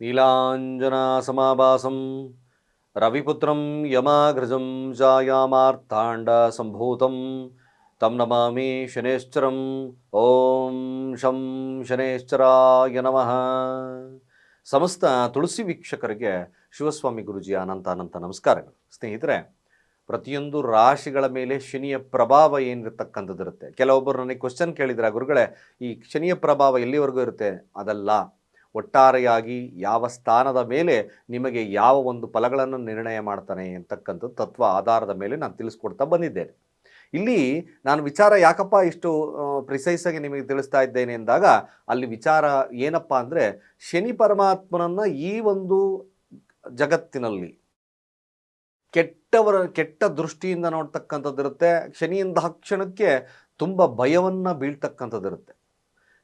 ನೀಲಾಂಜನಾಸಮಾಭಾಸಂ, ರವಿಪುತ್ರಂ ಯಮಾಘ್ರಜಂ ಜಾಯಾಮಾರ್ತಾಂಡಸಂಭೂತಂ ತಂ ನಮಾಮಿ ಶನೇಶ್ಚರಂ, ಓಂ ಶಂ ಶನೇಶ್ಚರಾಯ ನಮಃ. ಸಮಸ್ತ ತುಳಸಿ ವೀಕ್ಷಕರಿಗೆ ಶಿವಸ್ವಾಮಿ ಗುರುಜಿ ಅನಂತ ಅನಂತ ನಮಸ್ಕಾರಗಳು. ಸ್ನೇಹಿತರೆ, ಪ್ರತಿಯೊಂದು ರಾಶಿಗಳ ಮೇಲೆ ಶನಿಯ ಪ್ರಭಾವ ಏನಿರತಕ್ಕಂಥದ್ದಿರುತ್ತೆ ಕೆಲವೊಬ್ಬರು ನನಗೆ ಕ್ವಶನ್ ಕೇಳಿದ್ರೆ, ಗುರುಗಳೇ, ಈ ಶನಿಯ ಪ್ರಭಾವ ಎಲ್ಲಿವರೆಗೂ ಇರುತ್ತೆ? ಅದಲ್ಲ. ಒಟ್ಟಾರೆಯಾಗಿ ಯಾವ ಸ್ಥಾನದ ಮೇಲೆ ನಿಮಗೆ ಯಾವ ಒಂದು ಫಲಗಳನ್ನು ನಿರ್ಣಯ ಮಾಡ್ತಾನೆ ಅಂತಕ್ಕಂಥ ತತ್ವ ಆಧಾರದ ಮೇಲೆ ನಾನು ತಿಳಿಸ್ಕೊಡ್ತಾ ಬಂದಿದ್ದೇನೆ. ಇಲ್ಲಿ ನಾನು ವಿಚಾರ ಯಾಕಪ್ಪ ಇಷ್ಟು ಪ್ರಿಸೈಸಾಗಿ ನಿಮಗೆ ತಿಳಿಸ್ತಾ ಇದ್ದೇನೆ ಎಂದಾಗ ಅಲ್ಲಿ ವಿಚಾರ ಏನಪ್ಪ ಅಂದರೆ ಶನಿ ಪರಮಾತ್ಮನನ್ನು ಈ ಒಂದು ಜಗತ್ತಿನಲ್ಲಿ ಕೆಟ್ಟವರ, ಕೆಟ್ಟ ದೃಷ್ಟಿಯಿಂದ ನೋಡ್ತಕ್ಕಂಥದ್ದಿರುತ್ತೆ. ಶನಿಯಿಂದ ಕ್ಷಣಕ್ಕೆ ತುಂಬ ಭಯವನ್ನು ಬೀಳ್ತಕ್ಕಂಥದ್ದಿರುತ್ತೆ.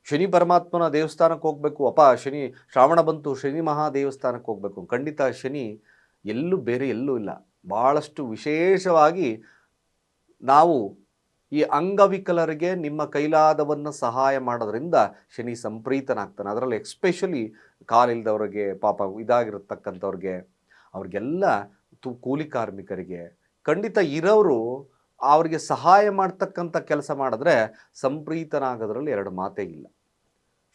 ಶನಿ ಪರಮಾತ್ಮನ ದೇವಸ್ಥಾನಕ್ಕೆ ಹೋಗಬೇಕು. ಅಪ, ಶನಿ, ಶ್ರಾವಣ ಬಂತು, ಶನಿ ಮಹಾ ದೇವಸ್ಥಾನಕ್ಕೆ ಹೋಗಬೇಕು. ಖಂಡಿತ ಶನಿ ಎಲ್ಲೂ ಬೇರೆ ಎಲ್ಲೂ ಇಲ್ಲ. ಭಾಳಷ್ಟು ವಿಶೇಷವಾಗಿ ನಾವು ಈ ಅಂಗವಿಕಲರಿಗೆ ನಿಮ್ಮ ಕೈಲಾದವನ್ನು ಸಹಾಯ ಮಾಡೋದ್ರಿಂದ ಶನಿ ಸಂಪ್ರೀತನಾಗ್ತಾನೆ. ಅದರಲ್ಲಿ ಎಕ್ಸ್ಪೆಷಲಿ ಕಾಲಿಲ್ದವ್ರಿಗೆ ಪಾಪ ಇದಾಗಿರತಕ್ಕಂಥವ್ರಿಗೆ, ಅವ್ರಿಗೆಲ್ಲ ತು ಕೂಲಿ ಕಾರ್ಮಿಕರಿಗೆ ಖಂಡಿತ ಇರೋರು ಅವರಿಗೆ ಸಹಾಯ ಮಾಡ್ತಕ್ಕಂಥ ಕೆಲಸ ಮಾಡಿದ್ರೆ ಸಂಪ್ರೀತನಾಗೋದ್ರಲ್ಲಿ ಎರಡು ಮಾತೇ ಇಲ್ಲ.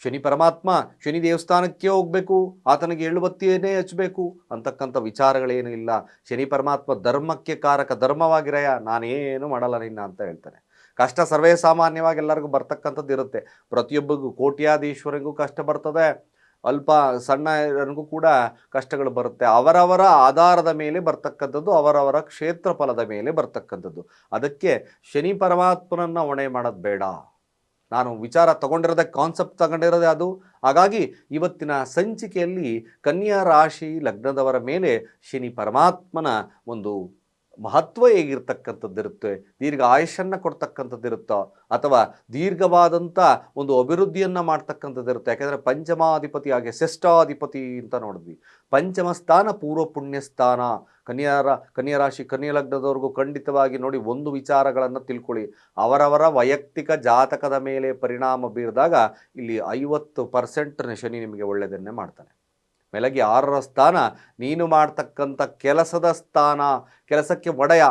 ಶನಿ ಪರಮಾತ್ಮ, ಶನಿ ದೇವಸ್ಥಾನಕ್ಕೆ ಹೋಗಬೇಕು, ಆತನಿಗೆ ಎಳ್ಳುಬತ್ತಿಯನ್ನೇ ಹಚ್ಚಬೇಕು ಅಂತಕ್ಕಂಥ ವಿಚಾರಗಳೇನೂ ಇಲ್ಲ. ಶನಿ ಪರಮಾತ್ಮ ಧರ್ಮಕ್ಕೆ ಕಾರಕ ಧರ್ಮವಾಗಿರಯ ನಾನೇನು ಮಾಡಲ್ಲ ನಿನ್ನ ಅಂತ ಹೇಳ್ತಾನೆ. ಕಷ್ಟ ಸರ್ವೇ ಸಾಮಾನ್ಯವಾಗಿ ಎಲ್ಲರಿಗೂ ಬರ್ತಕ್ಕಂಥದ್ದು ಇರುತ್ತೆ. ಪ್ರತಿಯೊಬ್ಬರಿಗೂ ಕೋಟ್ಯಾಧೀಶ್ವರಿಗೂ ಕಷ್ಟ ಬರ್ತದೆ. ಅಲ್ಪ ಸಣ್ಣಗೂ ಕೂಡ ಕಷ್ಟಗಳು ಬರುತ್ತೆ. ಅವರವರ ಆಧಾರದ ಮೇಲೆ ಬರ್ತಕ್ಕಂಥದ್ದು, ಅವರವರ ಕ್ಷೇತ್ರ ಫಲದ ಮೇಲೆ ಬರ್ತಕ್ಕಂಥದ್ದು. ಅದಕ್ಕೆ ಶನಿ ಪರಮಾತ್ಮನನ್ನು ಹೊಣೆ ಮಾಡೋದು ಬೇಡ. ನಾನು ವಿಚಾರ ತಗೊಂಡಿರೋದೇ ಕಾನ್ಸೆಪ್ಟ್ ತಗೊಂಡಿರೋದೇ ಅದು. ಹಾಗಾಗಿ ಇವತ್ತಿನ ಸಂಚಿಕೆಯಲ್ಲಿ ಕನ್ಯಾ ರಾಶಿ ಲಗ್ನದವರ ಮೇಲೆ ಶನಿ ಪರಮಾತ್ಮನ ಒಂದು ಮಹತ್ವ ಹೇಗಿರ್ತಕ್ಕಂಥದ್ದಿರುತ್ತೆ ದೀರ್ಘ ಆಯುಷನ್ನು ಕೊಡ್ತಕ್ಕಂಥದ್ದಿರುತ್ತೋ ಅಥವಾ ದೀರ್ಘವಾದಂಥ ಒಂದು ಅಭಿವೃದ್ಧಿಯನ್ನು ಮಾಡ್ತಕ್ಕಂಥದ್ದಿರುತ್ತೆ ಯಾಕೆಂದರೆ ಪಂಚಮಾಧಿಪತಿ ಹಾಗೆ ಶ್ರೇಷ್ಠಾಧಿಪತಿ ಅಂತ ನೋಡಿದ್ವಿ. ಪಂಚಮ ಸ್ಥಾನ ಪೂರ್ವ ಪುಣ್ಯ ಸ್ಥಾನ. ಕನ್ಯಾರ ಕನ್ಯಾ ರಾಶಿ, ಕನ್ಯಾ ಲಗ್ನದವ್ರಿಗೂ ಖಂಡಿತವಾಗಿ ನೋಡಿ ಒಂದು ವಿಚಾರಗಳನ್ನು ತಿಳ್ಕೊಳ್ಳಿ. ಅವರವರ ವೈಯಕ್ತಿಕ ಜಾತಕದ ಮೇಲೆ ಪರಿಣಾಮ ಬೀರಿದಾಗ ಇಲ್ಲಿ ಐವತ್ತು ಪರ್ಸೆಂಟ್ ಶನಿ ನಿಮಗೆ ಒಳ್ಳೆಯದನ್ನೇ ಮಾಡ್ತಾನೆ. ಮೇಲಗಿ ಆರರ ಸ್ಥಾನ, ನೀನು ಮಾಡ್ತಕ್ಕಂಥ ಕೆಲಸದ ಸ್ಥಾನ, ಕೆಲಸಕ್ಕೆ ಒಡೆಯ,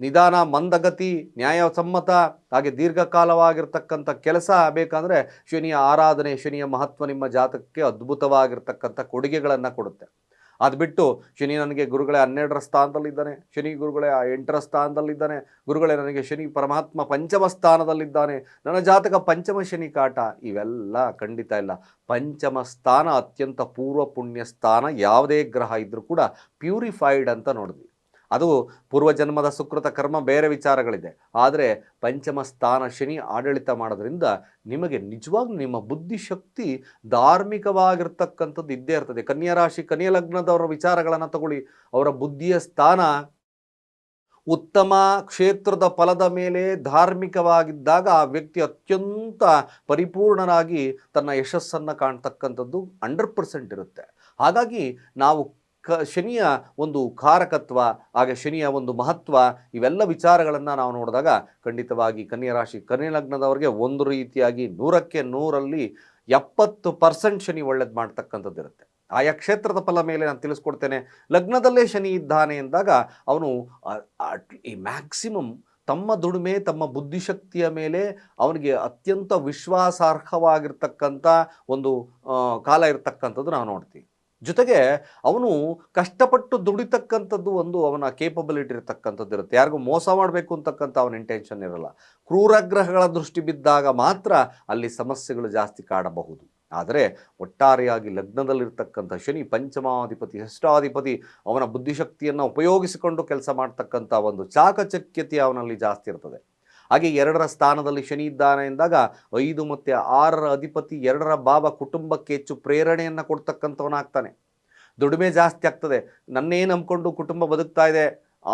ನಿಧಾನ, ಮಂದಗತಿ, ನ್ಯಾಯಸಮ್ಮತ, ಹಾಗೆ ದೀರ್ಘಕಾಲವಾಗಿರ್ತಕ್ಕಂಥ ಕೆಲಸ ಬೇಕಂದರೆ ಶನಿಯ ಆರಾಧನೆ, ಶನಿಯ ಮಹತ್ವ ನಿಮ್ಮ ಜಾತಕಕ್ಕೆ ಅದ್ಭುತವಾಗಿರ್ತಕ್ಕಂಥ ಕೊಡುಗೆಗಳನ್ನು ಕೊಡುತ್ತೆ. ಅದು ಬಿಟ್ಟು ಶನಿ ನನಗೆ ಗುರುಗಳೇ ಹನ್ನೆರಡರ ಸ್ಥಾನದಲ್ಲಿದ್ದಾನೆ. ಶನಿ ಗುರುಗಳೇ ಎಂಟರ ಸ್ಥಾನದಲ್ಲಿದ್ದಾನೆ. ಗುರುಗಳೇ ನನಗೆ ಶನಿ ಪರಮಾತ್ಮ ಪಂಚಮ ಸ್ಥಾನದಲ್ಲಿದ್ದಾನೆ. ನನ್ನ ಜಾತಕ ಪಂಚಮ ಶನಿ ಕಾಟ. ಇವೆಲ್ಲ ಖಂಡಿತ ಇಲ್ಲ. ಪಂಚಮ ಸ್ಥಾನ ಅತ್ಯಂತ ಪೂರ್ವ ಪುಣ್ಯ ಸ್ಥಾನ. ಯಾವುದೇ ಗ್ರಹ ಇದ್ದರೂ ಕೂಡ ಪ್ಯೂರಿಫೈಡ್ ಅಂತ ನೋಡಿದ್ವಿ. ಅದು ಪೂರ್ವಜನ್ಮದ ಸುಕೃತ ಕರ್ಮ, ಬೇರೆ ವಿಚಾರಗಳಿದೆ. ಆದರೆ ಪಂಚಮ ಸ್ಥಾನ ಶನಿ ಆಡಳಿತ ಮಾಡೋದ್ರಿಂದ ನಿಮಗೆ ನಿಜವಾಗ್ಲೂ ನಿಮ್ಮ ಬುದ್ಧಿಶಕ್ತಿ ಧಾರ್ಮಿಕವಾಗಿರ್ತಕ್ಕಂಥದ್ದು ಇದ್ದೇ ಇರ್ತದೆ. ಕನ್ಯಾ ರಾಶಿ, ಕನ್ಯಾ ಲಗ್ನದವರ ವಿಚಾರಗಳನ್ನು ತಗೊಳ್ಳಿ. ಅವರ ಬುದ್ಧಿಯ ಸ್ಥಾನ ಉತ್ತಮ ಕ್ಷೇತ್ರದ ಫಲದ ಮೇಲೆ ಧಾರ್ಮಿಕವಾಗಿದ್ದಾಗ ಆ ವ್ಯಕ್ತಿ ಅತ್ಯಂತ ಪರಿಪೂರ್ಣರಾಗಿ ತನ್ನ ಯಶಸ್ಸನ್ನು ಕಾಣ್ತಕ್ಕಂಥದ್ದು ಹಂಡ್ರೆಡ್ ಪರ್ಸೆಂಟ್ ಇರುತ್ತೆ. ಹಾಗಾಗಿ ನಾವು ಕ ಶನಿಯ ಒಂದು ಕಾರಕತ್ವ ಹಾಗೆ ಶನಿಯ ಒಂದು ಮಹತ್ವ, ಇವೆಲ್ಲ ವಿಚಾರಗಳನ್ನು ನಾವು ನೋಡಿದಾಗ ಖಂಡಿತವಾಗಿ ಕನ್ಯಾ ರಾಶಿ ಲಗ್ನದವರಿಗೆ ಒಂದು ರೀತಿಯಾಗಿ ನೂರಕ್ಕೆ ನೂರಲ್ಲಿ ಎಪ್ಪತ್ತು ಪರ್ಸೆಂಟ್ ಶನಿ ಒಳ್ಳೇದು ಮಾಡ್ತಕ್ಕಂಥದ್ದಿರುತ್ತೆ ಆಯಾ ಕ್ಷೇತ್ರದ ಫಲ ಮೇಲೆ ನಾನು ತಿಳಿಸ್ಕೊಡ್ತೇನೆ. ಲಗ್ನದಲ್ಲೇ ಶನಿ ಇದ್ದಾನೆ ಎಂದಾಗ ಅವನು ಈ ಮ್ಯಾಕ್ಸಿಮಮ್ ತಮ್ಮ ದುಡಿಮೆ, ತಮ್ಮ ಬುದ್ಧಿಶಕ್ತಿಯ ಮೇಲೆ ಅವನಿಗೆ ಅತ್ಯಂತ ವಿಶ್ವಾಸಾರ್ಹವಾಗಿರ್ತಕ್ಕಂಥ ಒಂದು ಕಾಲ ಇರತಕ್ಕಂಥದ್ದು ನಾವು ನೋಡ್ತೀವಿ. ಜೊತೆಗೆ ಅವನು ಕಷ್ಟಪಟ್ಟು ದುಡಿತಕ್ಕಂಥದ್ದು ಒಂದು ಅವನ ಕೇಪಬಿಲಿಟಿ ಇರತಕ್ಕಂಥದ್ದು ಇರುತ್ತೆ. ಯಾರಿಗೂ ಮೋಸ ಮಾಡಬೇಕು ಅಂತಕ್ಕಂಥ ಅವನ ಇಂಟೆನ್ಷನ್ ಇರಲ್ಲ. ಕ್ರೂರಗ್ರಹಗಳ ದೃಷ್ಟಿ ಬಿದ್ದಾಗ ಮಾತ್ರ ಅಲ್ಲಿ ಸಮಸ್ಯೆಗಳು ಜಾಸ್ತಿ ಕಾಡಬಹುದು. ಆದರೆ ಒಟ್ಟಾರೆಯಾಗಿ ಲಗ್ನದಲ್ಲಿರ್ತಕ್ಕಂಥ ಶನಿ ಪಂಚಮಾಧಿಪತಿ, ಷಷ್ಠಾಧಿಪತಿ ಅವನ ಬುದ್ಧಿಶಕ್ತಿಯನ್ನು ಉಪಯೋಗಿಸಿಕೊಂಡು ಕೆಲಸ ಮಾಡ್ತಕ್ಕಂಥ ಒಂದು ಚಾಕಚಕ್ಯತೆ ಅವನಲ್ಲಿ ಜಾಸ್ತಿ ಇರ್ತದೆ. ಹಾಗೆ ಎರಡರ ಸ್ಥಾನದಲ್ಲಿ ಶನಿ ಇದ್ದಾನೆ ಎಂದಾಗ ಐದು ಮತ್ತು ಆರರ ಅಧಿಪತಿ ಎರಡರ ಭಾವ ಕುಟುಂಬಕ್ಕೆ ಹೆಚ್ಚು ಪ್ರೇರಣೆಯನ್ನು ಕೊಡ್ತಕ್ಕಂಥವನಾಗ್ತಾನೆ. ದುಡಿಮೆ ಜಾಸ್ತಿ ಆಗ್ತದೆ. ನನ್ನೇ ನಂಬ್ಕೊಂಡು ಕುಟುಂಬ ಬದುಕ್ತಾ ಇದೆ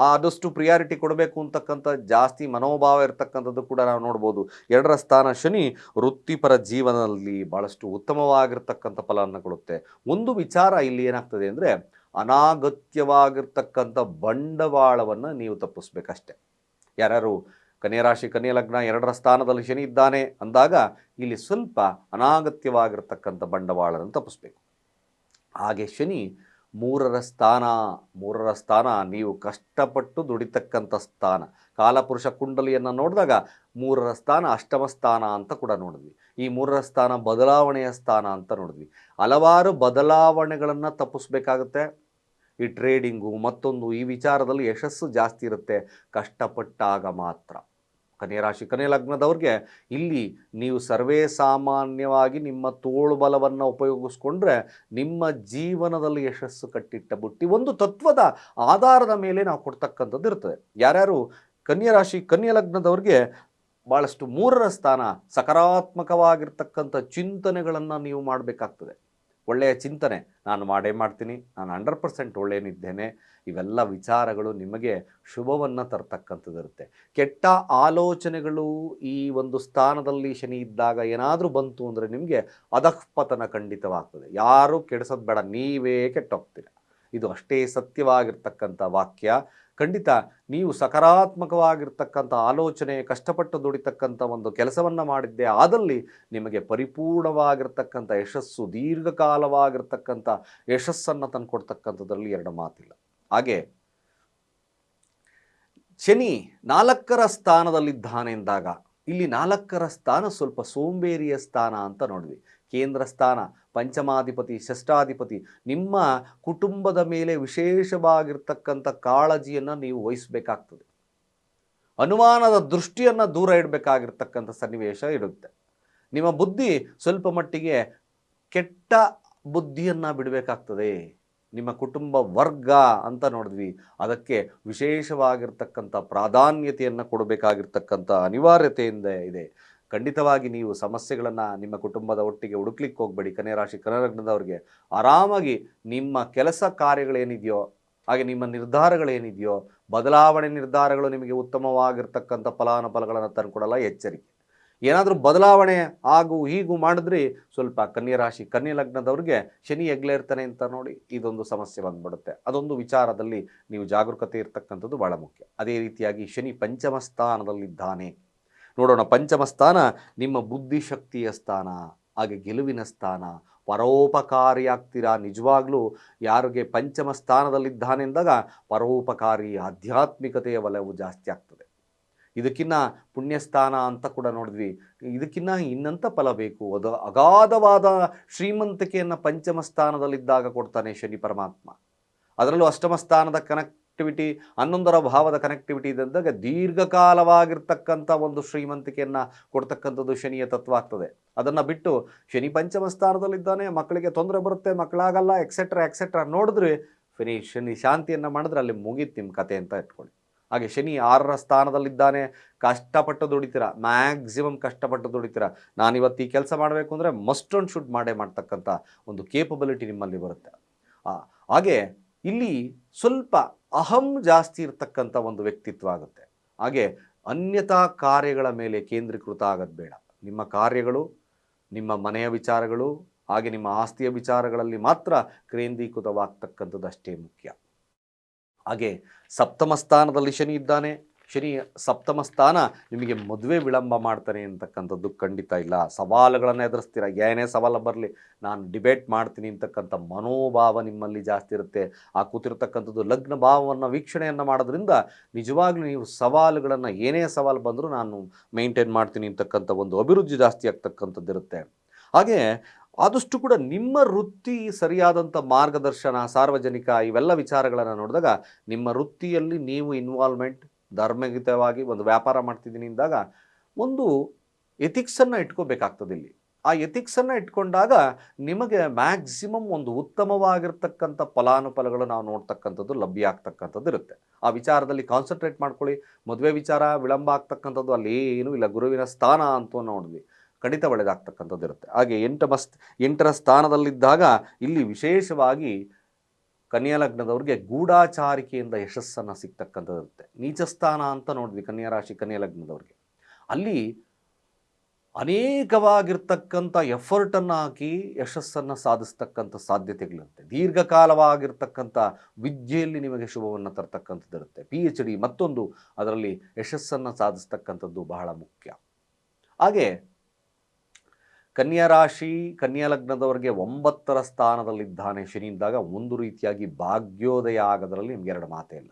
ಆದಷ್ಟು ಪ್ರಿಯಾರಿಟಿ ಕೊಡಬೇಕು ಅಂತಕ್ಕಂಥ ಜಾಸ್ತಿ ಮನೋಭಾವ ಇರತಕ್ಕಂಥದ್ದು ಕೂಡ ನಾವು ನೋಡ್ಬೋದು. ಎರಡರ ಸ್ಥಾನ ಶನಿ ವೃತ್ತಿಪರ ಜೀವನದಲ್ಲಿ ಭಾಳಷ್ಟು ಉತ್ತಮವಾಗಿರ್ತಕ್ಕಂಥ ಫಲವನ್ನು ಕೊಡುತ್ತೆ. ಒಂದು ವಿಚಾರ ಇಲ್ಲಿ ಏನಾಗ್ತದೆ ಅಂದರೆ ಅನಾಗತ್ಯವಾಗಿರ್ತಕ್ಕಂಥ ಬಂಡವಾಳವನ್ನು ನೀವು ತಪ್ಪಿಸ್ಬೇಕಷ್ಟೆ. ಯಾರ್ಯಾರು ಕನ್ಯಾ ರಾಶಿ ಲಗ್ನ ಎರಡರ ಸ್ಥಾನದಲ್ಲಿ ಶನಿ ಇದ್ದಾನೆ ಅಂದಾಗ ಇಲ್ಲಿ ಸ್ವಲ್ಪ ಅನಾಗತ್ಯವಾಗಿರ್ತಕ್ಕಂಥ ಬಂಡವಾಳವನ್ನು ತಪ್ಪಿಸ್ಬೇಕು. ಹಾಗೆ ಶನಿ ಮೂರರ ಸ್ಥಾನ ಮೂರರ ಸ್ಥಾನ, ನೀವು ಕಷ್ಟಪಟ್ಟು ದುಡಿತಕ್ಕಂಥ ಸ್ಥಾನ. ಕಾಲಪುರುಷ ಕುಂಡಲಿಯನ್ನು ನೋಡಿದಾಗ ಮೂರರ ಸ್ಥಾನ ಅಷ್ಟಮ ಸ್ಥಾನ ಅಂತ ಕೂಡ ನೋಡಿದ್ವಿ. ಈ ಮೂರರ ಸ್ಥಾನ ಬದಲಾವಣೆಯ ಸ್ಥಾನ ಅಂತ ನೋಡಿದ್ವಿ. ಹಲವಾರು ಬದಲಾವಣೆಗಳನ್ನು ತಪ್ಪಿಸ್ಬೇಕಾಗುತ್ತೆ. ಈ ಟ್ರೇಡಿಂಗು ಮತ್ತೊಂದು ಈ ವಿಚಾರದಲ್ಲಿ ಯಶಸ್ಸು ಜಾಸ್ತಿ ಇರುತ್ತೆ. ಕಷ್ಟಪಟ್ಟಾಗ ಮಾತ್ರ. ಕನ್ಯರಾಶಿ ಕನ್ಯ ಲಗ್ನದವ್ರಿಗೆ ಇಲ್ಲಿ ನೀವು ಸರ್ವೇ ಸಾಮಾನ್ಯವಾಗಿ ನಿಮ್ಮ ತೋಳು ಬಲವನ್ನು ಉಪಯೋಗಿಸ್ಕೊಂಡ್ರೆ ನಿಮ್ಮ ಜೀವನದಲ್ಲಿ ಯಶಸ್ಸು ಕಟ್ಟಿಟ್ಟ ಬುಟ್ಟಿ ಒಂದು ತತ್ವದ ಆಧಾರದ ಮೇಲೆ ನಾವು ಕೊಡ್ತಕ್ಕಂಥದ್ದು ಇರ್ತದೆ. ಯಾರ್ಯಾರು ಕನ್ಯಾ ರಾಶಿ, ಕನ್ಯಾ ಲಗ್ನದವ್ರಿಗೆ ಭಾಳಷ್ಟು ಮೂರರ ಸ್ಥಾನ ಸಕಾರಾತ್ಮಕವಾಗಿರ್ತಕ್ಕಂಥ ಚಿಂತನೆಗಳನ್ನು ನೀವು ಮಾಡಬೇಕಾಗ್ತದೆ. ಒಳ್ಳೆಯ ಚಿಂತನೆ. ನಾನು ಮಾಡೇ ಮಾಡ್ತೀನಿ. ನಾನು ಹಂಡ್ರೆಡ್ ಪರ್ಸೆಂಟ್ ಒಳ್ಳೆಯನಿದ್ದೇನೆ ಇವೆಲ್ಲ ವಿಚಾರಗಳು ನಿಮಗೆ ಶುಭವನ್ನು ತರ್ತಕ್ಕಂಥದ್ದಿರುತ್ತೆ. ಕೆಟ್ಟ ಆಲೋಚನೆಗಳು ಈ ಒಂದು ಸ್ಥಾನದಲ್ಲಿ ಶನಿ ಇದ್ದಾಗ ಏನಾದರೂ ಬಂತು ಅಂದರೆ ನಿಮಗೆ ಅಧಃಪತನ ಖಂಡಿತವಾಗ್ತದೆ. ಯಾರೂ ಕೆಡಿಸೋದು ಬೇಡ. ನೀವೇ ಕೆಟ್ಟೋಗ್ತೀರ. ಇದು ಅಷ್ಟೇ ಸತ್ಯವಾಗಿರ್ತಕ್ಕಂಥ ವಾಕ್ಯ. ಖಂಡಿತ ನೀವು ಸಕಾರಾತ್ಮಕವಾಗಿರ್ತಕ್ಕಂಥ ಆಲೋಚನೆ, ಕಷ್ಟಪಟ್ಟು ದುಡಿತಕ್ಕಂಥ ಒಂದು ಕೆಲಸವನ್ನು ಮಾಡಿದ್ದೆ, ಆದಲ್ಲಿ ನಿಮಗೆ ಪರಿಪೂರ್ಣವಾಗಿರ್ತಕ್ಕಂಥ ಯಶಸ್ಸು, ದೀರ್ಘಕಾಲವಾಗಿರ್ತಕ್ಕಂಥ ಯಶಸ್ಸನ್ನು ತಂದುಕೊಡ್ತಕ್ಕಂಥದ್ರಲ್ಲಿ ಎರಡು ಮಾತಿಲ್ಲ. ಹಾಗೆ ಶನಿ ನಾಲ್ಕರ ಸ್ಥಾನದಲ್ಲಿದ್ದಾನೆ ಎಂದಾಗ, ಇಲ್ಲಿ ನಾಲ್ಕರ ಸ್ಥಾನ ಸ್ವಲ್ಪ ಸೋಂಬೇರಿಯ ಸ್ಥಾನ ಅಂತ ನೋಡಿದ್ವಿ. ಕೇಂದ್ರ ಸ್ಥಾನ, ಪಂಚಮಾಧಿಪತಿ, ಷಷ್ಠಾಧಿಪತಿ, ನಿಮ್ಮ ಕುಟುಂಬದ ಮೇಲೆ ವಿಶೇಷವಾಗಿರ್ತಕ್ಕಂಥ ಕಾಳಜಿಯನ್ನು ನೀವು ವಹಿಸಬೇಕಾಗ್ತದೆ. ಅನುಮಾನದ ದೃಷ್ಟಿಯನ್ನು ದೂರ ಇಡಬೇಕಾಗಿರ್ತಕ್ಕಂಥ ಸನ್ನಿವೇಶ ಇರುತ್ತೆ. ನಿಮ್ಮ ಬುದ್ಧಿ ಸ್ವಲ್ಪ ಮಟ್ಟಿಗೆ ಕೆಟ್ಟ ಬುದ್ಧಿಯನ್ನು ಬಿಡಬೇಕಾಗ್ತದೆ. ನಿಮ್ಮ ಕುಟುಂಬ ವರ್ಗ ಅಂತ ನೋಡಿದ್ವಿ. ಅದಕ್ಕೆ ವಿಶೇಷವಾಗಿರ್ತಕ್ಕಂಥ ಪ್ರಾಧಾನ್ಯತೆಯನ್ನು ಕೊಡಬೇಕಾಗಿರ್ತಕ್ಕಂಥ ಅನಿವಾರ್ಯತೆಯಿಂದ ಇದೆ. ಖಂಡಿತವಾಗಿ ನೀವು ಸಮಸ್ಯೆಗಳನ್ನು ನಿಮ್ಮ ಕುಟುಂಬದ ಒಟ್ಟಿಗೆ ಹುಡುಕ್ಲಿಕ್ಕೆ ಹೋಗಬೇಡಿ. ಕನ್ಯರಾಶಿ ಕನರಗ್ನದವ್ರಿಗೆ ಆರಾಮಾಗಿ ನಿಮ್ಮ ಕೆಲಸ ಕಾರ್ಯಗಳೇನಿದೆಯೋ, ಹಾಗೆ ನಿಮ್ಮ ನಿರ್ಧಾರಗಳೇನಿದೆಯೋ, ಬದಲಾವಣೆ ನಿರ್ಧಾರಗಳು ನಿಮಗೆ ಉತ್ತಮವಾಗಿರ್ತಕ್ಕಂಥ ಫಲಾನುಫಲಗಳನ್ನು ತಂದುಕೊಡಲ್ಲ ಎಚ್ಚರಿಕೆ. ಏನಾದರೂ ಬದಲಾವಣೆ ಹಾಗೂ ಹೀಗೂ ಮಾಡಿದ್ರಿ ಸ್ವಲ್ಪ ಕನ್ಯರಾಶಿ ಕನ್ಯಾ ಲಗ್ನದವ್ರಿಗೆ ಶನಿ ಎಗ್ಲೇ ಇರ್ತಾನೆ ಅಂತ ನೋಡಿ ಇದೊಂದು ಸಮಸ್ಯೆ ಬಂದ್ಬಿಡುತ್ತೆ. ಅದೊಂದು ವಿಚಾರದಲ್ಲಿ ನೀವು ಜಾಗರೂಕತೆ ಇರ್ತಕ್ಕಂಥದ್ದು ಬಹಳ ಮುಖ್ಯ. ಅದೇ ರೀತಿಯಾಗಿ ಶನಿ ಪಂಚಮ ಸ್ಥಾನದಲ್ಲಿದ್ದಾನೆ. ನೋಡೋಣ, ಪಂಚಮ ಸ್ಥಾನ ನಿಮ್ಮ ಬುದ್ಧಿಶಕ್ತಿಯ ಸ್ಥಾನ, ಹಾಗೆ ಗೆಲುವಿನ ಸ್ಥಾನ. ಪರೋಪಕಾರಿಯಾಗ್ತೀರಾ? ನಿಜವಾಗ್ಲೂ ಯಾರಿಗೆ ಪಂಚಮ ಸ್ಥಾನದಲ್ಲಿದ್ದಾನೆಂದಾಗ ಪರೋಪಕಾರಿ ಆಧ್ಯಾತ್ಮಿಕತೆಯ ವಲಯವು ಜಾಸ್ತಿ ಆಗ್ತದೆ. ಇದಕ್ಕಿನ್ನ ಪುಣ್ಯಸ್ಥಾನ ಅಂತ ಕೂಡ ನೋಡಿದ್ವಿ. ಇದಕ್ಕಿನ್ನ ಇನ್ನಂಥ ಫಲ ಬೇಕು. ಅದು ಅಗಾಧವಾದ ಶ್ರೀಮಂತಿಕೆಯನ್ನು ಪಂಚಮ ಸ್ಥಾನದಲ್ಲಿದ್ದಾಗ ಕೊಡ್ತಾನೆ ಶನಿ ಪರಮಾತ್ಮ. ಅದರಲ್ಲೂ ಅಷ್ಟಮ ಸ್ಥಾನದ ಕನೆಕ್ಟಿವಿಟಿ ಹನ್ನೊಂದರ ಭಾವದ ಕನೆಕ್ಟಿವಿಟಿ ಇದ್ದಾಗ ದೀರ್ಘಕಾಲವಾಗಿರ್ತಕ್ಕಂಥ ಒಂದು ಶ್ರೀಮಂತಿಕೆಯನ್ನು ಕೊಡ್ತಕ್ಕಂಥದ್ದು ಶನಿಯ ತತ್ವ ಆಗ್ತದೆ. ಅದನ್ನು ಬಿಟ್ಟು ಶನಿ ಪಂಚಮ ಸ್ಥಾನದಲ್ಲಿದ್ದಾನೆ, ಮಕ್ಕಳಿಗೆ ತೊಂದರೆ ಬರುತ್ತೆ, ಮಕ್ಕಳಾಗಲ್ಲ ಎಕ್ಸೆಟ್ರಾ ಎಕ್ಸೆಟ್ರಾ ನೋಡಿದ್ರೆ ಫಿನಿ ಶನಿ ಶಾಂತಿಯನ್ನು ಮಾಡಿದ್ರೆ ಅಲ್ಲಿ ಮುಗೀತು ನಿಮ್ಮ ಕತೆ ಅಂತ ಇಟ್ಕೊಳ್ಳಿ. ಹಾಗೆ ಶನಿ ಆರರ ಸ್ಥಾನದಲ್ಲಿದ್ದಾನೆ, ಕಷ್ಟಪಟ್ಟು ದುಡಿತೀರ ಮ್ಯಾಕ್ಸಿಮಮ್ ಕಷ್ಟಪಟ್ಟು ದುಡಿತೀರ. ನಾನಿವತ್ತು ಈ ಕೆಲಸ ಮಾಡಬೇಕು ಅಂದರೆ ಮಸ್ಟ್ ಆ್ಯಂಡ್ ಶುಡ್ ಮಾಡೇ ಮಾಡ್ತಕ್ಕಂಥ ಒಂದು ಕೇಪಬಿಲಿಟಿ ನಿಮ್ಮಲ್ಲಿ ಬರುತ್ತೆ. ಹಾಗೆ ಇಲ್ಲಿ ಸ್ವಲ್ಪ ಅಹಂ ಜಾಸ್ತಿ ಇರತಕ್ಕಂಥ ಒಂದು ವ್ಯಕ್ತಿತ್ವ ಆಗುತ್ತೆ. ಹಾಗೆ ಅನ್ಯತಾ ಕಾರ್ಯಗಳ ಮೇಲೆ ಕೇಂದ್ರೀಕೃತ ಆಗೋದು ಬೇಡ. ನಿಮ್ಮ ಕಾರ್ಯಗಳು, ನಿಮ್ಮ ಮನೆಯ ವಿಚಾರಗಳು, ಹಾಗೆ ನಿಮ್ಮ ಆಸ್ತಿಯ ವಿಚಾರಗಳಲ್ಲಿ ಮಾತ್ರ ಕೇಂದ್ರೀಕೃತವಾಗ್ತಕ್ಕಂಥದ್ದು ಅಷ್ಟೇ ಮುಖ್ಯ. ಹಾಗೆ ಸಪ್ತಮ ಸ್ಥಾನದಲ್ಲಿ ಶನಿ ಇದ್ದಾನೆ. ಶನಿ ಸಪ್ತಮ ಸ್ಥಾನ ನಿಮಗೆ ಮದುವೆ ವಿಳಂಬ ಮಾಡ್ತಾನೆ ಅಂತಕ್ಕಂಥದ್ದು ಖಂಡಿತ ಇಲ್ಲ. ಸವಾಲುಗಳನ್ನು ಎದುರಿಸ್ತೀರ. ಏನೇ ಸವಾಲು ಬರಲಿ, ನಾನು ಡಿಬೇಟ್ ಮಾಡ್ತೀನಿ ಅಂತಕ್ಕಂಥ ಮನೋಭಾವ ನಿಮ್ಮಲ್ಲಿ ಜಾಸ್ತಿ ಇರುತ್ತೆ. ಆ ಕೂತಿರ್ತಕ್ಕಂಥದ್ದು ಲಗ್ನ ಭಾವವನ್ನು, ವೀಕ್ಷಣೆಯನ್ನು ಮಾಡೋದ್ರಿಂದ ನಿಜವಾಗ್ಲೂ ನೀವು ಸವಾಲುಗಳನ್ನು, ಏನೇ ಸವಾಲು ಬಂದರೂ ನಾನು ಮೇಂಟೈನ್ ಮಾಡ್ತೀನಿ ಅಂತಕ್ಕಂಥ ಒಂದು ಅಭಿವೃದ್ಧಿ ಜಾಸ್ತಿ ಆಗ್ತಕ್ಕಂಥದ್ದು ಇರುತ್ತೆ. ಹಾಗೆ ಆದಷ್ಟು ಕೂಡ ನಿಮ್ಮ ವೃತ್ತಿ ಸರಿಯಾದಂಥ ಮಾರ್ಗದರ್ಶನ, ಸಾರ್ವಜನಿಕ ಇವೆಲ್ಲ ವಿಚಾರಗಳನ್ನು ನೋಡಿದಾಗ ನಿಮ್ಮ ವೃತ್ತಿಯಲ್ಲಿ ನೀವು ಇನ್ವಾಲ್ವ್ಮೆಂಟ್ ಧರ್ಮಯುತವಾಗಿ ಒಂದು ವ್ಯಾಪಾರ ಮಾಡ್ತಿದ್ದೀನಿ ಅಂದಾಗ ಒಂದು ಎಥಿಕ್ಸನ್ನು ಇಟ್ಕೋಬೇಕಾಗ್ತದೆ ಇಲ್ಲಿ. ಆ ಎಥಿಕ್ಸನ್ನು ಇಟ್ಕೊಂಡಾಗ ನಿಮಗೆ ಮ್ಯಾಕ್ಸಿಮಮ್ ಒಂದು ಉತ್ತಮವಾಗಿರ್ತಕ್ಕಂಥ ಫಲಾನುಫಲಗಳು ನಾವು ನೋಡ್ತಕ್ಕಂಥದ್ದು ಲಭ್ಯ ಆಗ್ತಕ್ಕಂಥದ್ದು ಇರುತ್ತೆ. ಆ ವಿಚಾರದಲ್ಲಿ ಕಾನ್ಸಂಟ್ರೇಟ್ ಮಾಡ್ಕೊಳ್ಳಿ. ಮದುವೆ ವಿಚಾರ ವಿಳಂಬ ಆಗ್ತಕ್ಕಂಥದ್ದು ಅಲ್ಲಿ ಏನೂ ಇಲ್ಲ. ಗುರುವಿನ ಸ್ಥಾನ ಅಂತ ನೋಡಿದ್ವಿ ಖಂಡಿತ ಒಳ್ಳೆಯದಾಗ್ತಕ್ಕಂಥದ್ದು ಇರುತ್ತೆ. ಹಾಗೆ ಎಂಟ ಮಸ್ತ್ ಎಂಟರ ಸ್ಥಾನದಲ್ಲಿದ್ದಾಗ ಇಲ್ಲಿ ವಿಶೇಷವಾಗಿ ಕನ್ಯಾ ಲಗ್ನದವ್ರಿಗೆ ಗೂಢಾಚಾರಿಕೆಯಿಂದ ಯಶಸ್ಸನ್ನು ಸಿಗ್ತಕ್ಕಂಥದ್ದು ಇರುತ್ತೆ ನೀಚ ಸ್ಥಾನ ಅಂತ ನೋಡಿದ್ವಿ ಕನ್ಯಾ ರಾಶಿ ಕನ್ಯಾ ಲಗ್ನದವ್ರಿಗೆ ಅಲ್ಲಿ ಅನೇಕವಾಗಿರ್ತಕ್ಕಂಥ ಎಫರ್ಟನ್ನು ಹಾಕಿ ಯಶಸ್ಸನ್ನು ಸಾಧಿಸ್ತಕ್ಕಂಥ ಸಾಧ್ಯತೆಗಳಿರುತ್ತೆ. ದೀರ್ಘಕಾಲವಾಗಿರ್ತಕ್ಕಂಥ ವಿದ್ಯೆಯಲ್ಲಿ ನಿಮಗೆ ಶುಭವನ್ನು ತರ್ತಕ್ಕಂಥದ್ದಿರುತ್ತೆ. ಪಿ ಎಚ್ ಡಿ ಮತ್ತೊಂದು ಅದರಲ್ಲಿ ಯಶಸ್ಸನ್ನು ಸಾಧಿಸ್ತಕ್ಕಂಥದ್ದು ಬಹಳ ಮುಖ್ಯ. ಹಾಗೆ ಕನ್ಯಾ ರಾಶಿ, ಕನ್ಯಾ ಲಗ್ನದವರಿಗೆ ಒಂಬತ್ತರ ಸ್ಥಾನದಲ್ಲಿದ್ದಾನೆ ಶನಿ ಇದ್ದಾಗ ಒಂದು ರೀತಿಯಾಗಿ ಭಾಗ್ಯೋದಯ ಆಗೋದರಲ್ಲಿ ನಿಮ್ಗೆ ಎರಡು ಮಾತೇ ಇಲ್ಲ.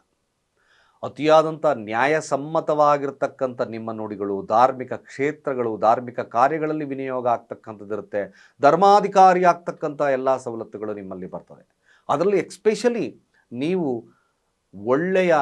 ಅತಿಯಾದಂಥ ನ್ಯಾಯಸಮ್ಮತವಾಗಿರ್ತಕ್ಕಂಥ ನಿಮ್ಮ ನುಡಿಗಳು, ಧಾರ್ಮಿಕ ಕ್ಷೇತ್ರಗಳು, ಧಾರ್ಮಿಕ ಕಾರ್ಯಗಳಲ್ಲಿ ವಿನಿಯೋಗ ಆಗ್ತಕ್ಕಂಥದ್ದಿರುತ್ತೆ ಧರ್ಮಾಧಿಕಾರಿ ಆಗ್ತಕ್ಕಂಥ ಎಲ್ಲ ಸವಲತ್ತುಗಳು ನಿಮ್ಮಲ್ಲಿ ಬರ್ತವೆ. ಅದರಲ್ಲಿ ಎಕ್ಸ್ಪೆಷಲಿ ನೀವು ಒಳ್ಳೆಯ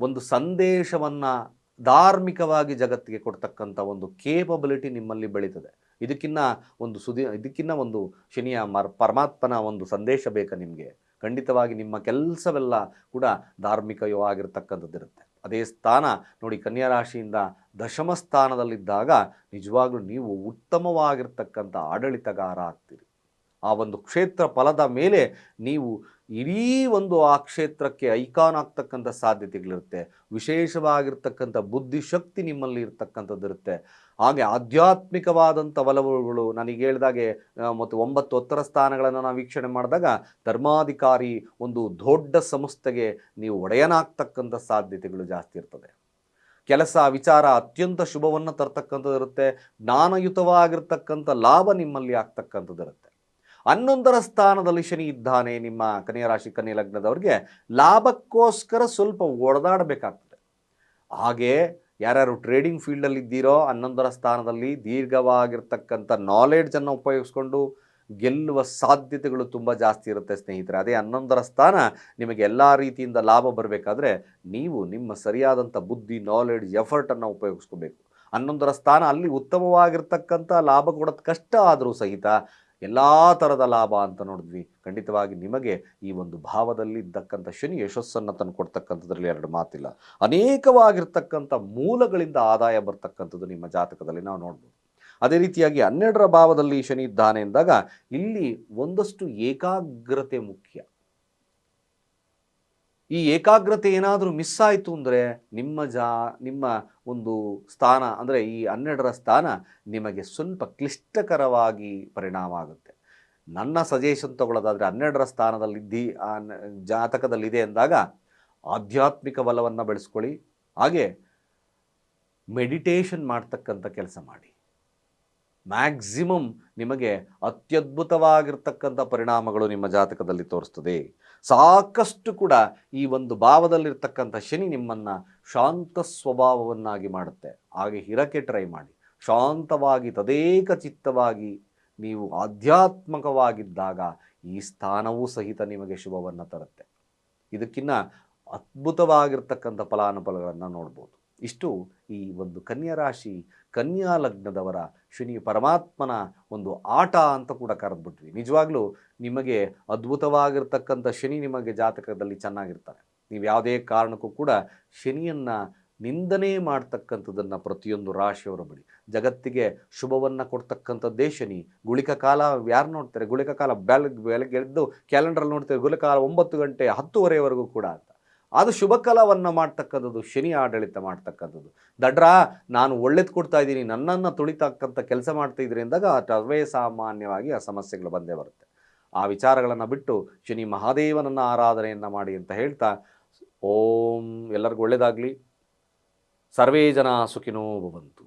ಒಂದು ಸಂದೇಶವನ್ನು ಧಾರ್ಮಿಕವಾಗಿ ಜಗತ್ತಿಗೆ ಕೊಡ್ತಕ್ಕಂಥ ಒಂದು ಕೇಪಬಿಲಿಟಿ ನಿಮ್ಮಲ್ಲಿ ಬೆಳೀತದೆ. ಇದಕ್ಕಿನ್ನ ಒಂದು ಸುದಿ, ಇದಕ್ಕಿನ್ನ ಒಂದು ಶನಿಯ ಮರ್, ಪರಮಾತ್ಮನ ಒಂದು ಸಂದೇಶ ಬೇಕಾ ನಿಮಗೆ? ಖಂಡಿತವಾಗಿ ನಿಮ್ಮ ಕೆಲಸವೆಲ್ಲ ಕೂಡ ಧಾರ್ಮಿಕವಾಗಿರ್ತಕ್ಕಂಥದ್ದಿರುತ್ತೆ ಅದೇ ಸ್ಥಾನ ನೋಡಿ ಕನ್ಯಾ ರಾಶಿಯಿಂದ ದಶಮ ಸ್ಥಾನದಲ್ಲಿದ್ದಾಗ ನಿಜವಾಗ್ಲೂ ನೀವು ಉತ್ತಮವಾಗಿರ್ತಕ್ಕಂಥ ಆಡಳಿತಗಾರ ಆಗ್ತೀರಿ. ಆ ಒಂದು ಕ್ಷೇತ್ರ ಫಲದ ಮೇಲೆ ನೀವು ಇಡೀ ಒಂದು ಆ ಕ್ಷೇತ್ರಕ್ಕೆ ಐಕಾನ್ ಆಗ್ತಕ್ಕಂಥ ಸಾಧ್ಯತೆಗಳಿರುತ್ತೆ. ವಿಶೇಷವಾಗಿರ್ತಕ್ಕಂಥ ಬುದ್ಧಿಶಕ್ತಿ ನಿಮ್ಮಲ್ಲಿ ಇರ್ತಕ್ಕಂಥದ್ದಿರುತ್ತೆ ಹಾಗೆ ಆಧ್ಯಾತ್ಮಿಕವಾದಂಥ ಒಲವುಗಳು ನನಗೆ ಹೇಳಿದಾಗೆ ಮತ್ತು ಒಂಬತ್ತು ಉತ್ತರ ಸ್ಥಾನಗಳನ್ನು ನಾವು ವೀಕ್ಷಣೆ ಮಾಡಿದಾಗ ಧರ್ಮಾಧಿಕಾರಿ ಒಂದು ದೊಡ್ಡ ಸಂಸ್ಥೆಗೆ ನೀವು ಒಡೆಯನಾಗ್ತಕ್ಕಂಥ ಸಾಧ್ಯತೆಗಳು ಜಾಸ್ತಿ ಇರ್ತದೆ. ಕೆಲಸ, ವಿಚಾರ ಅತ್ಯಂತ ಶುಭವನ್ನು ತರ್ತಕ್ಕಂಥದ್ದಿರುತ್ತೆ ಜ್ಞಾನಯುತವಾಗಿರ್ತಕ್ಕಂಥ ಲಾಭ ನಿಮ್ಮಲ್ಲಿ ಆಗ್ತಕ್ಕಂಥದ್ದಿರುತ್ತೆ ಹನ್ನೊಂದರ ಸ್ಥಾನದಲ್ಲಿ ಶನಿ ಇದ್ದಾನೆ ನಿಮ್ಮ ಕನ್ಯಾ ರಾಶಿ, ಕನ್ಯಾ ಲಗ್ನದವ್ರಿಗೆ, ಲಾಭಕ್ಕೋಸ್ಕರ ಸ್ವಲ್ಪ ಒಡೆದಾಡಬೇಕಾಗ್ತದೆ ಹಾಗೆ ಯಾರ್ಯಾರು ಟ್ರೇಡಿಂಗ್ ಫೀಲ್ಡಲ್ಲಿ ಇದ್ದೀರೋ ಹನ್ನೊಂದರ ಸ್ಥಾನದಲ್ಲಿ ದೀರ್ಘವಾಗಿರ್ತಕ್ಕಂಥ ನಾಲೆಡ್ಜನ್ನು ಉಪಯೋಗಿಸ್ಕೊಂಡು ಗೆಲ್ಲುವ ಸಾಧ್ಯತೆಗಳು ತುಂಬ ಜಾಸ್ತಿ ಇರುತ್ತೆ ಸ್ನೇಹಿತರೆ. ಅದೇ ಹನ್ನೊಂದರ ಸ್ಥಾನ ನಿಮಗೆ ಎಲ್ಲ ರೀತಿಯಿಂದ ಲಾಭ ಬರಬೇಕಾದ್ರೆ ನೀವು ನಿಮ್ಮ ಸರಿಯಾದಂಥ ಬುದ್ಧಿ ನಾಲೆಡ್ಜ್ ಎಫರ್ಟನ್ನು ಉಪಯೋಗಿಸ್ಕೋಬೇಕು. ಹನ್ನೊಂದರ ಸ್ಥಾನ ಅಲ್ಲಿ ಉತ್ತಮವಾಗಿರ್ತಕ್ಕಂಥ ಲಾಭ ಕೊಡೋದು ಕಷ್ಟ ಆದರೂ ಸಹಿತ ಎಲ್ಲ ಥರದ ಲಾಭ ಅಂತ ನೋಡಿದ್ವಿ. ಖಂಡಿತವಾಗಿ ನಿಮಗೆ ಈ ಒಂದು ಭಾವದಲ್ಲಿ ಇದ್ದಕ್ಕಂಥ ಶನಿ ಯಶಸ್ಸನ್ನು ತಂದು ಕೊಡ್ತಕ್ಕಂಥದ್ರಲ್ಲಿ ಎರಡು ಮಾತಿಲ್ಲ. ಅನೇಕವಾಗಿರ್ತಕ್ಕಂಥ ಮೂಲಗಳಿಂದ ಆದಾಯ ಬರ್ತಕ್ಕಂಥದ್ದು ನಿಮ್ಮ ಜಾತಕದಲ್ಲಿ ನಾವು ನೋಡ್ಬೋದು. ಅದೇ ರೀತಿಯಾಗಿ ಹನ್ನೆರಡರ ಭಾವದಲ್ಲಿ ಶನಿ ಇದ್ದಾನೆ ಎಂದಾಗ ಇಲ್ಲಿ ಒಂದಷ್ಟು ಏಕಾಗ್ರತೆ ಮುಖ್ಯ. ಈ ಏಕಾಗ್ರತೆ ಏನಾದರೂ ಮಿಸ್ ಆಯಿತು ಅಂದರೆ ನಿಮ್ಮ ಜಾ, ನಿಮ್ಮ ಒಂದು ಸ್ಥಾನ ಅಂದರೆ ಈ ಹನ್ನೆರಡರ ಸ್ಥಾನ ನಿಮಗೆ ಸ್ವಲ್ಪ ಕ್ಲಿಷ್ಟಕರವಾಗಿ ಪರಿಣಾಮ ಆಗುತ್ತೆ. ನನ್ನ ಸಜೆಷನ್ ತಗೊಳ್ಳೋದಾದರೆ ಹನ್ನೆರಡರ ಸ್ಥಾನದಲ್ಲಿದ್ದಿ ಜಾತಕದಲ್ಲಿದೆ ಅಂದಾಗ ಆಧ್ಯಾತ್ಮಿಕ ಬಲವನ್ನು ಬೆಳೆಸ್ಕೊಳ್ಳಿ. ಹಾಗೆ ಮೆಡಿಟೇಷನ್ ಮಾಡ್ತಕ್ಕಂಥ ಕೆಲಸ ಮಾಡಿ. ಮ್ಯಾಕ್ಸಿಮಮ್ ನಿಮಗೆ ಅತ್ಯದ್ಭುತವಾಗಿರ್ತಕ್ಕಂಥ ಪರಿಣಾಮಗಳು ನಿಮ್ಮ ಜಾತಕದಲ್ಲಿ ತೋರಿಸ್ತದೆ. ಸಾಕಷ್ಟು ಕೂಡ ಈ ಒಂದು ಭಾವದಲ್ಲಿರ್ತಕ್ಕಂಥ ಶನಿ ನಿಮ್ಮನ್ನು ಶಾಂತ ಸ್ವಭಾವವನ್ನಾಗಿ ಮಾಡುತ್ತೆ. ಹಾಗೆ ಹಿರಕ್ಕೆ ಟ್ರೈ ಮಾಡಿ. ಶಾಂತವಾಗಿ, ತದೇಕ ಚಿತ್ತವಾಗಿ ನೀವು ಆಧ್ಯಾತ್ಮಕವಾಗಿದ್ದಾಗ ಈ ಸ್ಥಾನವೂ ಸಹಿತ ನಿಮಗೆ ಶುಭವನ್ನು ತರುತ್ತೆ. ಇದಕ್ಕಿನ್ನ ಅದ್ಭುತವಾಗಿರ್ತಕ್ಕಂಥ ಫಲಾನುಫಲಗಳನ್ನು ನೋಡ್ಬೋದು. ಇಷ್ಟು ಈ ಒಂದು ಕನ್ಯಾ ರಾಶಿ ಕನ್ಯಾ ಲಗ್ನದವರ ಶನಿ ಪರಮಾತ್ಮನ ಒಂದು ಆಟ ಅಂತ ಕೂಡ ಕರೆದ್ಬಿಟ್ವಿ. ನಿಜವಾಗ್ಲೂ ನಿಮಗೆ ಅದ್ಭುತವಾಗಿರ್ತಕ್ಕಂಥ ಶನಿ ನಿಮಗೆ ಜಾತಕದಲ್ಲಿ ಚೆನ್ನಾಗಿರ್ತಾರೆ. ನೀವು ಯಾವುದೇ ಕಾರಣಕ್ಕೂ ಕೂಡ ಶನಿಯನ್ನು ನಿಂದನೆ ಮಾಡ್ತಕ್ಕಂಥದ್ದನ್ನು ಪ್ರತಿಯೊಂದು ರಾಶಿಯವರ ಬಳಿ. ಜಗತ್ತಿಗೆ ಶುಭವನ್ನು ಕೊಡ್ತಕ್ಕಂಥದ್ದೇ ಶನಿ. ಗುಳಿಕ ಕಾಲ ಯಾರು ನೋಡ್ತಾರೆ? ಗುಳಿಕ ಕಾಲ ಬೆಳಗ್ಗೆ ಬೆಳಗ್ಗೆ ಎದ್ದು ಕ್ಯಾಲೆಂಡ್ರಲ್ಲಿ ನೋಡ್ತಾರೆ ಗುಳಿಕಾಲ ಒಂಬತ್ತು ಗಂಟೆ ಹತ್ತುವರೆವರೆಗೂ ಕೂಡ ಅದು ಶುಭ ಕಾಲವನ್ನು ಮಾಡ್ತಕ್ಕಂಥದ್ದು, ಶನಿ ಆಡಳಿತ ಮಾಡ್ತಕ್ಕಂಥದ್ದು. ದಡ್ರ, ನಾನು ಒಳ್ಳೇದು ಕೊಡ್ತಾ ಇದ್ದೀನಿ, ನನ್ನನ್ನು ತುಳಿತಕ್ಕಂಥ ಕೆಲಸ ಮಾಡ್ತಾ ಇದ್ರಿ ಅಂದಾಗ ಸರ್ವೇ ಸಾಮಾನ್ಯವಾಗಿ ಆ ಸಮಸ್ಯೆಗಳು ಬಂದೇ ಬರುತ್ತೆ. ಆ ವಿಚಾರಗಳನ್ನು ಬಿಟ್ಟು ಶನಿ ಮಹಾದೇವನನ್ನು ಆರಾಧನೆಯನ್ನು ಮಾಡಿ ಅಂತ ಹೇಳ್ತಾ, ಓಂ ಎಲ್ಲರಿಗೂ ಒಳ್ಳೆಯದಾಗಲಿ ಸರ್ವೇ ಜನ ಸುಖಿನೋ ಭವಂತು.